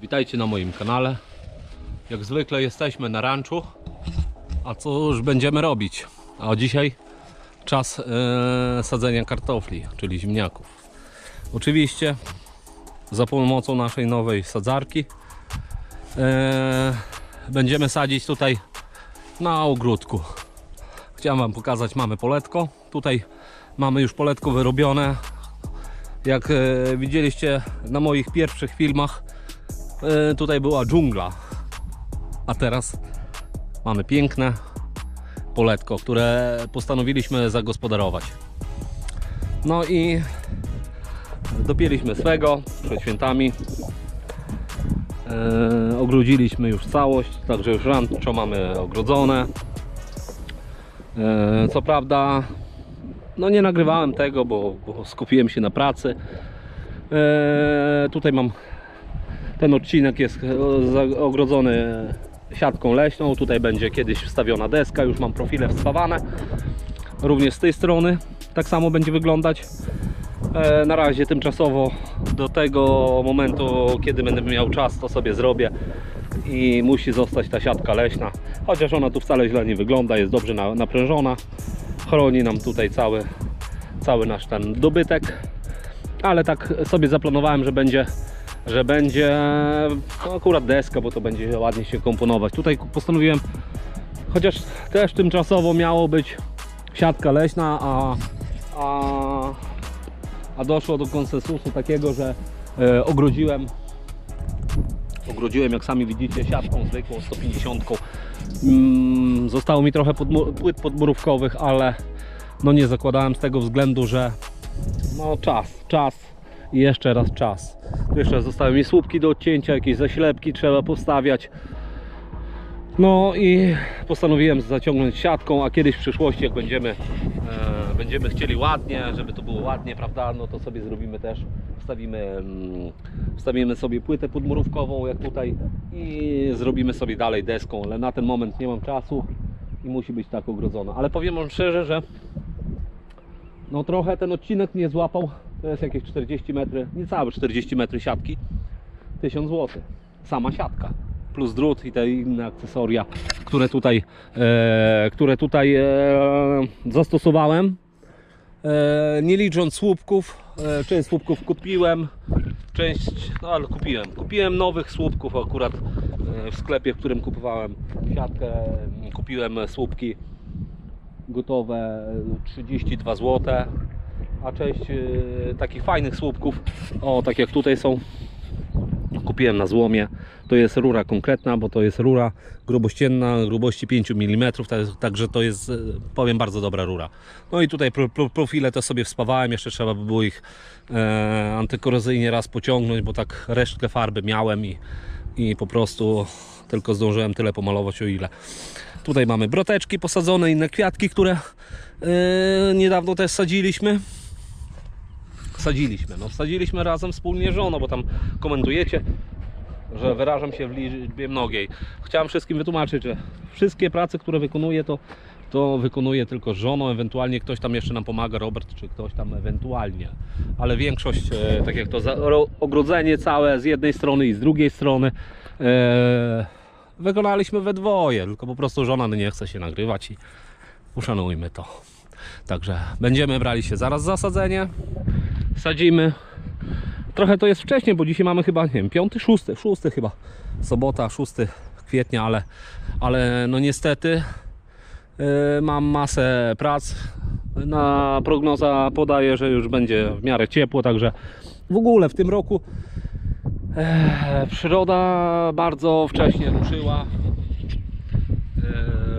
Witajcie na moim kanale. Jak zwykle jesteśmy na ranczu. A już będziemy robić? A dzisiaj czas e, sadzenia kartofli, czyli ziemniaków. Oczywiście za pomocą naszej nowej sadzarki e, będziemy sadzić tutaj na ogródku. Chciałem Wam pokazać, mamy poletko. Tutaj mamy już poletko wyrobione. Jak e, widzieliście na moich pierwszych filmach, tutaj była dżungla. A teraz mamy piękne poletko, które postanowiliśmy zagospodarować. No i dopięliśmy swego przed świętami. E, ogrodziliśmy już całość, także już rancho mamy ogrodzone. E, co prawda, no nie nagrywałem tego, bo, bo skupiłem się na pracy. E, tutaj mam ten odcinek jest e, ogrodzony siatką leśną. Tutaj będzie kiedyś wstawiona deska, już mam profile wstawane. Również z tej strony tak samo będzie wyglądać. E, na razie tymczasowo do tego momentu, kiedy będę miał czas, to sobie zrobię i musi zostać ta siatka leśna. Chociaż ona tu wcale źle nie wygląda, jest dobrze na, naprężona. Chroni nam tutaj cały, cały nasz ten dobytek. Ale tak sobie zaplanowałem, że będzie, że będzie no akurat deska, bo to będzie ładnie się komponować. Tutaj postanowiłem, chociaż też tymczasowo miało być siatka leśna, a, a, a doszło do konsensusu takiego, że e, ogrodziłem ogrodziłem jak sami widzicie siatką zwykłą 150 mm, zostało mi trochę podmu- płyt podmurówkowych ale no nie zakładałem z tego względu, że no czas, czas i jeszcze raz czas jeszcze zostały mi słupki do odcięcia jakieś zaślepki trzeba postawiać no i postanowiłem zaciągnąć siatką, a kiedyś w przyszłości jak będziemy, e, będziemy chcieli ładnie, żeby to było ładnie, prawda, no to sobie zrobimy też, wstawimy, mm, wstawimy sobie płytę podmurówkową jak tutaj i zrobimy sobie dalej deską, ale na ten moment nie mam czasu i musi być tak ogrodzona. Ale powiem Wam szczerze, że no trochę ten odcinek mnie złapał, to jest jakieś 40 metry, niecałe 40 metry siatki, 1000 zł, sama siatka plus drut i te inne akcesoria, które tutaj, e, które tutaj e, zastosowałem. E, nie licząc słupków, e, część słupków kupiłem, część, no ale kupiłem. Kupiłem nowych słupków akurat e, w sklepie, w którym kupowałem siatkę, kupiłem słupki gotowe e, 32 zł, a część e, takich fajnych słupków, o tak jak tutaj są, kupiłem na złomie. To jest rura konkretna, bo to jest rura grubościenna, grubości 5 mm, tak- także to jest, e, powiem, bardzo dobra rura. No i tutaj pro, pro, profile to sobie wspawałem, jeszcze trzeba by było ich e, antykorozyjnie raz pociągnąć, bo tak resztkę farby miałem i, i po prostu tylko zdążyłem tyle pomalować o ile. Tutaj mamy broteczki posadzone, inne kwiatki, które e, niedawno też sadziliśmy sadziliśmy. No, wsadziliśmy razem wspólnie żoną, bo tam komentujecie, że wyrażam się w liczbie mnogiej. Chciałem wszystkim wytłumaczyć, że wszystkie prace, które wykonuję, to, to wykonuję tylko żoną, ewentualnie ktoś tam jeszcze nam pomaga, Robert czy ktoś tam ewentualnie. Ale większość, e, tak jak to za, ro, ogrodzenie całe z jednej strony i z drugiej strony, e, wykonaliśmy we dwoje, tylko po prostu żona nie chce się nagrywać i uszanujmy to. Także będziemy brali się zaraz za sadzenie sadzimy. Trochę to jest wcześniej, bo dzisiaj mamy chyba, nie wiem, 5, 6, 6 chyba. Sobota, 6 kwietnia, ale, ale no niestety yy, mam masę prac. Na prognoza podaje, że już będzie w miarę ciepło, także w ogóle w tym roku e, przyroda bardzo wcześnie ruszyła.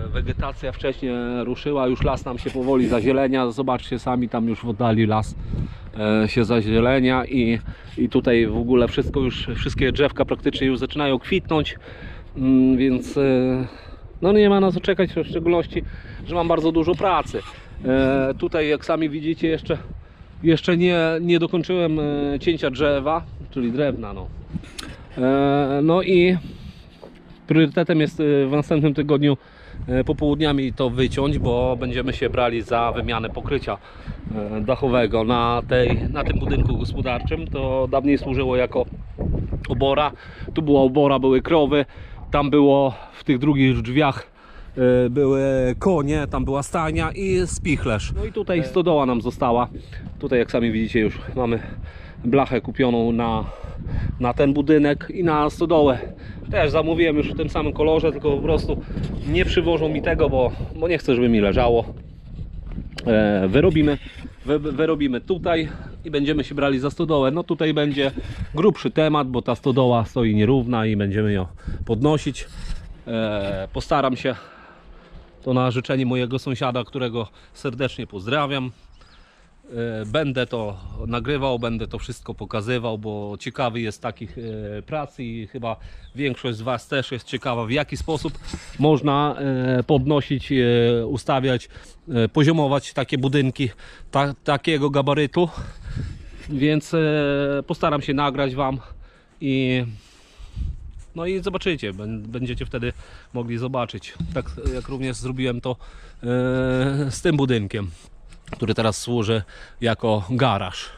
E, Wegetacja wcześniej ruszyła, już las nam się powoli zazielenia. Zobaczcie sami, tam już w oddali las się zazielenia i, i tutaj w ogóle wszystko już, wszystkie drzewka praktycznie już zaczynają kwitnąć, Mm, więc e, no nie ma na co czekać, w szczególności, że mam bardzo dużo pracy. E, Tutaj jak sami widzicie jeszcze, jeszcze nie, nie dokończyłem e, cięcia drzewa, czyli drewna. No, E, no i priorytetem jest w następnym tygodniu popołudniami to wyciąć, bo będziemy się brali za wymianę pokrycia y, dachowego na, tej, na tym budynku gospodarczym. To dawniej służyło jako obora. Tu była obora, były krowy. Tam było w tych drugich drzwiach e, były konie, tam była stajnia i spichlerz. No i tutaj stodoła nam została. Tutaj jak sami widzicie już mamy blachę kupioną na, na ten budynek i na stodołę. Też zamówiłem już w tym samym kolorze, tylko po prostu nie przywożą mi tego, bo, bo nie chcę, żeby mi leżało. E, wyrobimy, wy, wyrobimy tutaj i będziemy się brali za stodołę. No tutaj będzie grubszy temat, bo ta stodoła stoi nierówna i będziemy ją podnosić. E, postaram się to na życzenie mojego sąsiada, którego serdecznie pozdrawiam. E, Będę to nagrywał, będę to wszystko pokazywał, bo ciekawy jest takich e, prac i chyba większość z Was też jest ciekawa, w jaki sposób można e, podnosić, ustawiać, poziomować takie budynki ta, takiego gabarytu. Więc postaram się nagrać Wam i no i zobaczycie, bę- będziecie wtedy mogli zobaczyć. Tak jak również zrobiłem to z tym budynkiem który teraz służy jako garaż.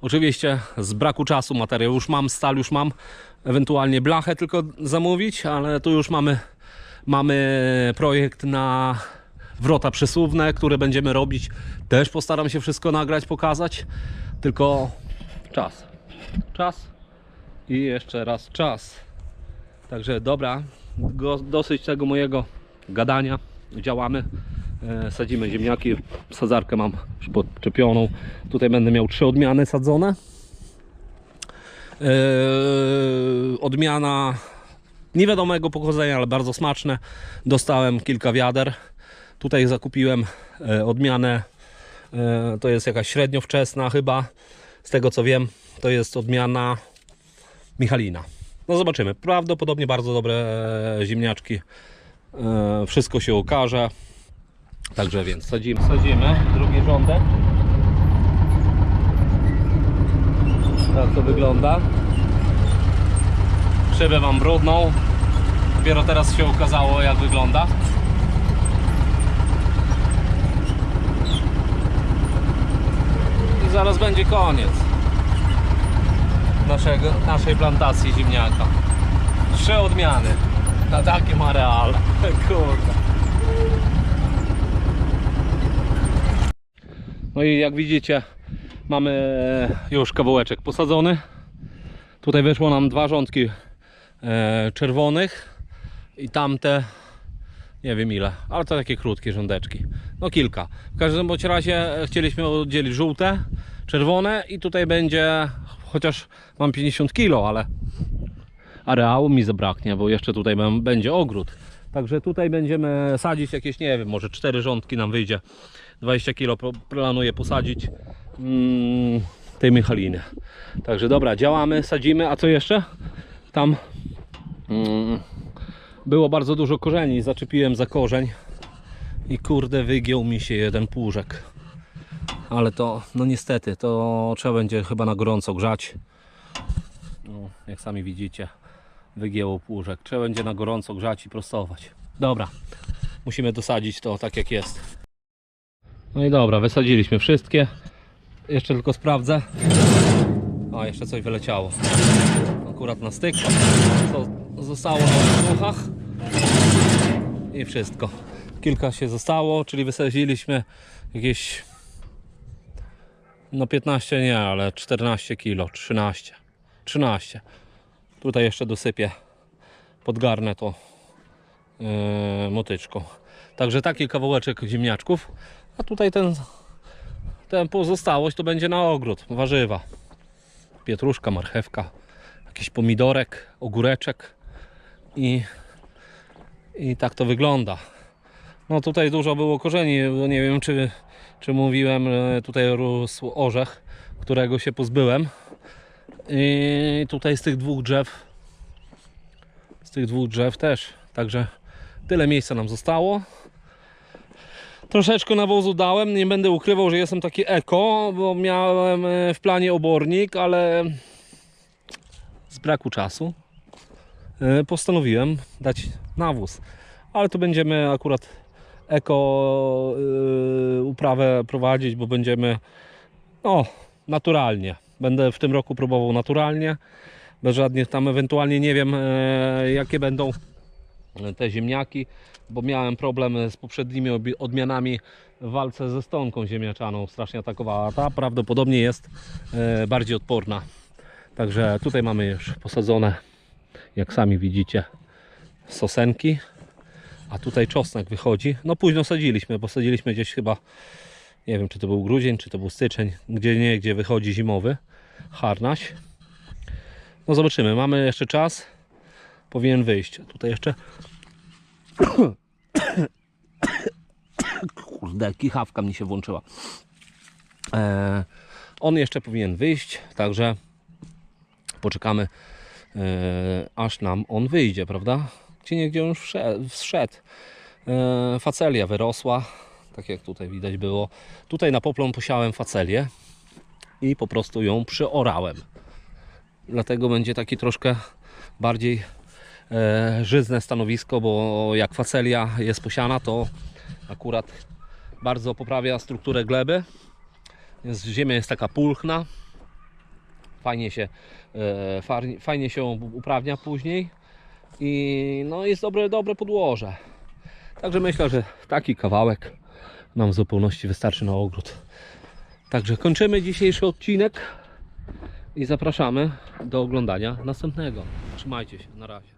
Oczywiście z braku czasu materiał już mam, stal już mam, ewentualnie blachę tylko zamówić, ale tu już mamy, mamy projekt na wrota przesuwne, które będziemy robić. Też postaram się wszystko nagrać, pokazać, tylko czas. Czas i jeszcze raz czas. Także dobra, dosyć tego mojego gadania. Działamy. E, Sadzimy ziemniaki. Sadzarkę mam podczepioną. Tutaj będę miał trzy odmiany sadzone. E, Odmiana niewiadomego pochodzenia, ale bardzo smaczne. Dostałem kilka wiader. Tutaj zakupiłem e, odmianę. To jest jakaś średnio wczesna chyba. Z tego co wiem, to jest odmiana Michalina. No zobaczymy. Prawdopodobnie bardzo dobre ziemniaczki. Wszystko się okaże. Także więc sadzimy. Sadzimy drugi rządek. Tak to wygląda. Szybę mam brudną. Dopiero teraz się okazało jak wygląda. I zaraz będzie koniec naszego, naszej plantacji ziemniaka. Trzy odmiany na takim areale. Kurde. No i jak widzicie, mamy już kawałeczek posadzony. Tutaj wyszło nam dwa rządki e, czerwonych i tamte nie wiem ile, ale to takie krótkie rządeczki. No kilka. W każdym bądź razie chcieliśmy oddzielić żółte, czerwone i tutaj będzie, chociaż mam 50 kg, ale areału mi zabraknie, bo jeszcze tutaj bę- będzie ogród. Także tutaj będziemy sadzić jakieś, nie wiem, może cztery rządki nam wyjdzie. 20 kg planuję posadzić mm, tej Michaliny. Także dobra, działamy, sadzimy. A co jeszcze? Tam mm, było bardzo dużo korzeni. Zaczepiłem za korzeń i kurde wygiął mi się jeden płużek. Ale to, no niestety, to trzeba będzie chyba na gorąco grzać. No, jak sami widzicie, wygięło płużek. Trzeba będzie na gorąco grzać i prostować. Dobra, musimy dosadzić to tak jak jest. No i dobra, wysadziliśmy wszystkie. Jeszcze tylko sprawdzę. A, jeszcze coś wyleciało. Akurat na styk. Co zostało na słuchach. I wszystko. Kilka się zostało, czyli wysadziliśmy jakieś no 15 nie, ale 14 kilo, 13. 13. Tutaj jeszcze dosypię. Podgarnę to yy, motyczką. Także taki kawałeczek ziemniaczków. A tutaj ten, ten pozostałość to będzie na ogród. Warzywa. Pietruszka, marchewka, jakiś pomidorek, ogóreczek i, i tak to wygląda. No tutaj dużo było korzeni, bo nie wiem czy, czy mówiłem, tutaj rósł orzech, którego się pozbyłem. I tutaj z tych dwóch drzew, z tych dwóch drzew też. Także tyle miejsca nam zostało. Troszeczkę nawozu dałem, nie będę ukrywał, że jestem taki eko, bo miałem e, w planie obornik, ale z braku czasu e, postanowiłem dać nawóz. Ale to będziemy akurat eko e, uprawę prowadzić, bo będziemy no, naturalnie. Będę w tym roku próbował naturalnie. bez żadnych tam ewentualnie nie wiem jakie będą te ziemniaki, bo miałem problem z poprzednimi odmianami w walce ze stonką ziemniaczaną, strasznie atakowała. Ta prawdopodobnie jest e, bardziej odporna. Także tutaj mamy już posadzone, jak sami widzicie, sosenki, a tutaj czosnek wychodzi. No późno sadziliśmy, bo sadziliśmy gdzieś chyba, nie wiem czy to był grudzień, czy to był styczeń, gdzie nie, gdzie wychodzi zimowy harnaś. No zobaczymy, mamy jeszcze czas, powinien wyjść. Tutaj jeszcze Kurde, kichawka mi się włączyła. E, on jeszcze powinien wyjść, także poczekamy, e, aż nam on wyjdzie, prawda? Gdzie nie gdzie on wszedł. wszedł. E, facelia wyrosła, tak jak tutaj widać było. Tutaj na poplon posiałem facelię i po prostu ją przyorałem. Dlatego będzie taki troszkę bardziej żyzne stanowisko, bo jak facelia jest posiana, to akurat bardzo poprawia strukturę gleby. Jest, ziemia jest taka pulchna, fajnie się, e, fajnie się uprawnia później i no jest dobre, dobre podłoże. Także myślę, że taki kawałek nam w zupełności wystarczy na ogród. Także kończymy dzisiejszy odcinek i zapraszamy do oglądania następnego. Trzymajcie się, na razie.